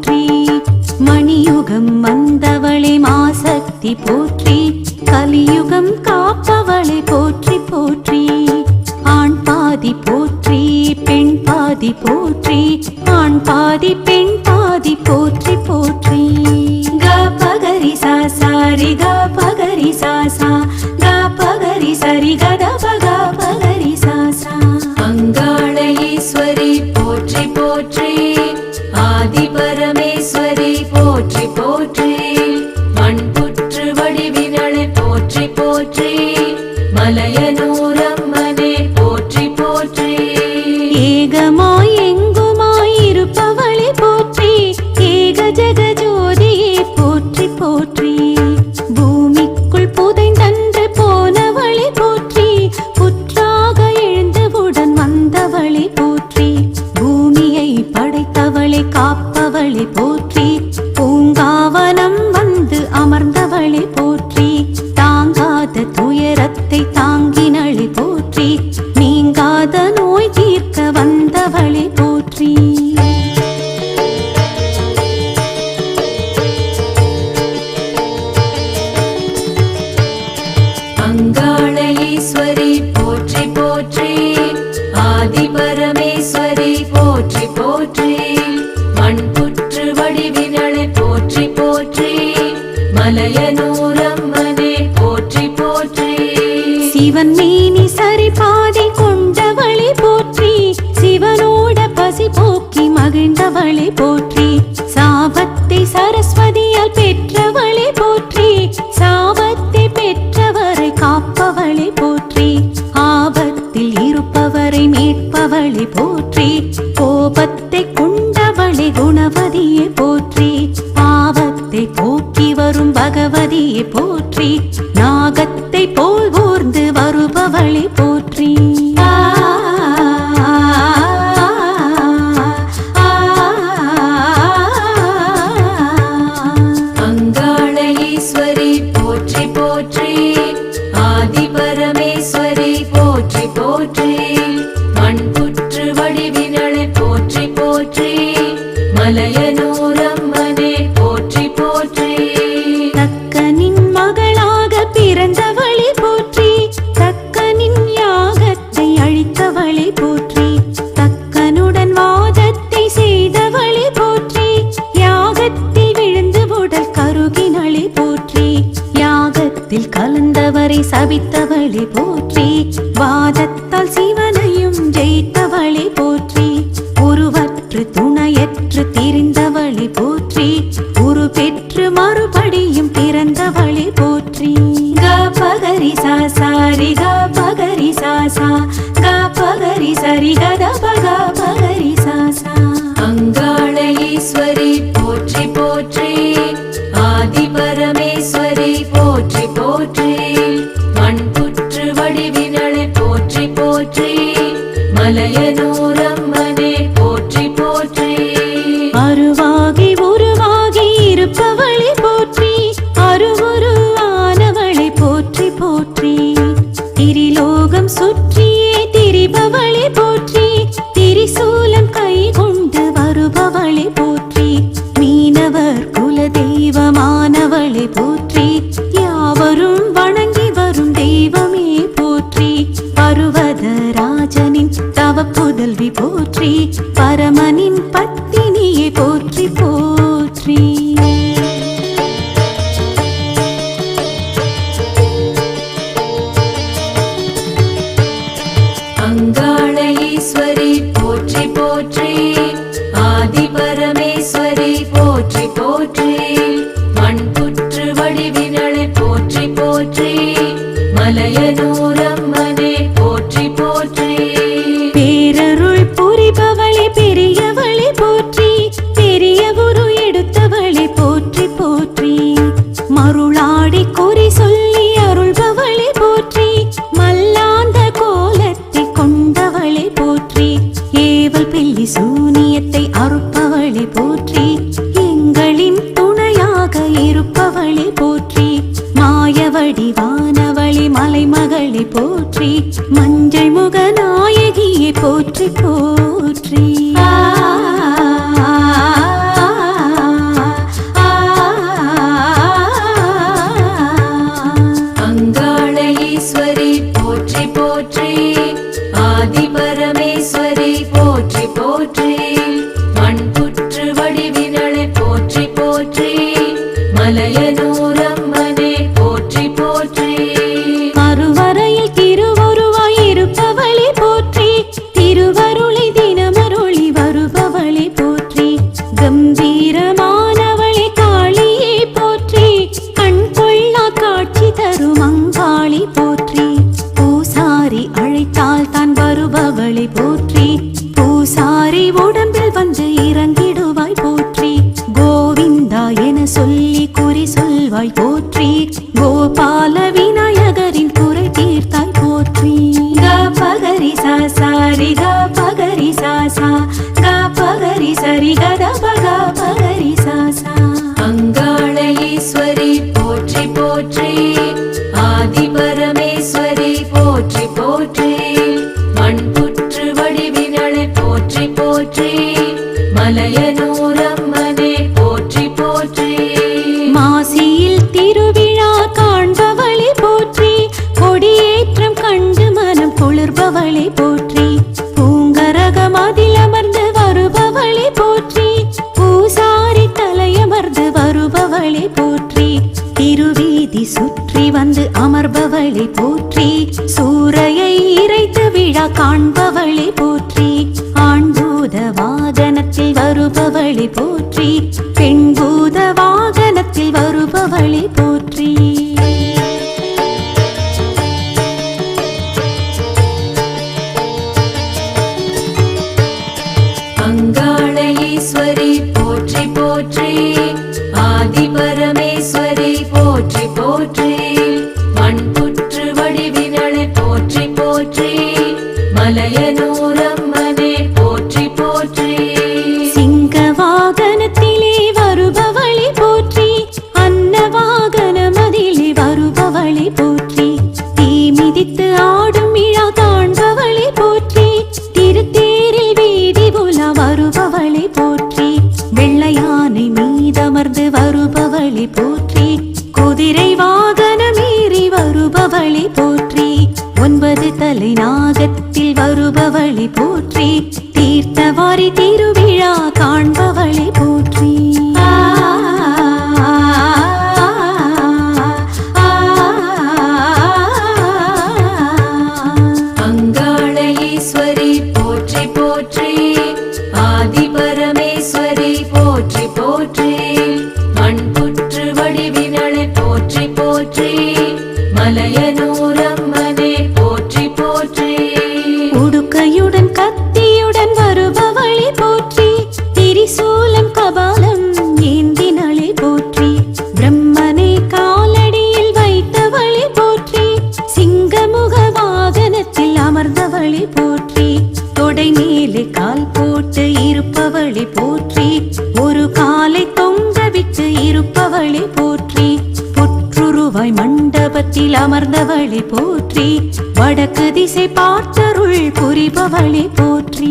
போற்றி. மணியுகம் வந்தவளை மாசக்தி போற்றி. கலியுகம் காப்பவளை போற்றி போற்றி. ஆண் பாதி போற்றி பெண் பாதி போற்றி. ஆண் பாதி பெண் பாதி போற்றி போற்றி. க பகரி சாசாரி க பகரி சாசா க பகரி சரி போற்றி போற்றி. மண் புற்று வடிவினளை போற்றி போற்றி. மலையனூரம்மனே போற்றி போற்றி. ஏகமாய் எங்குமாய் இருப்பவளை போற்றி. ஏக ஜோதியை போற்றி போற்றி. அங்காளஈஸ்வரி போற்றி போற்றி. ஆதி பரமேஸ்வரி போற்றி போற்றி. மண்புற்று வடிவினளை போற்றி போற்றி. மலையனூரம்மனே போற்றி போற்றி. சிவன் மீனி சரி பாதை கொண்டவளை போற்றி. சிவனோட பசி போக்கி மகிழ்ந்தவளை போற்றி. పది పో சபித்தவளி போல் அமர்பவளை போற்றி சூரையை இறைத்து விழா காண்பவளை போற்றி ஆண்பூத வாதனத்தில் வருபவளை போற்றி காண்பவளை போற்றி தீர்த்தவாரி திருவிழா காண்பவளை போற்றி. அங்காளஈஸ்வரி போற்றி போற்றி. ஆதி பரமேஸ்வரி போற்றி போற்றி. மண்புற்று வடிவினளை மலையனூரம் மேலே கால் போட்டு இருப்பவளை போற்றி ஒரு காலை தொங்க விட்டு இருப்பவளை போற்றி புற்றுருவாய் மண்டபத்தில் அமர்ந்தவளை போற்றி வடக்கு திசை பார்த்தருள் புரிபவளை போற்றி.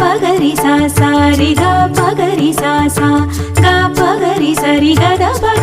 பகரி சாசாரி பகரி சாசா பகரி சரி கதபரி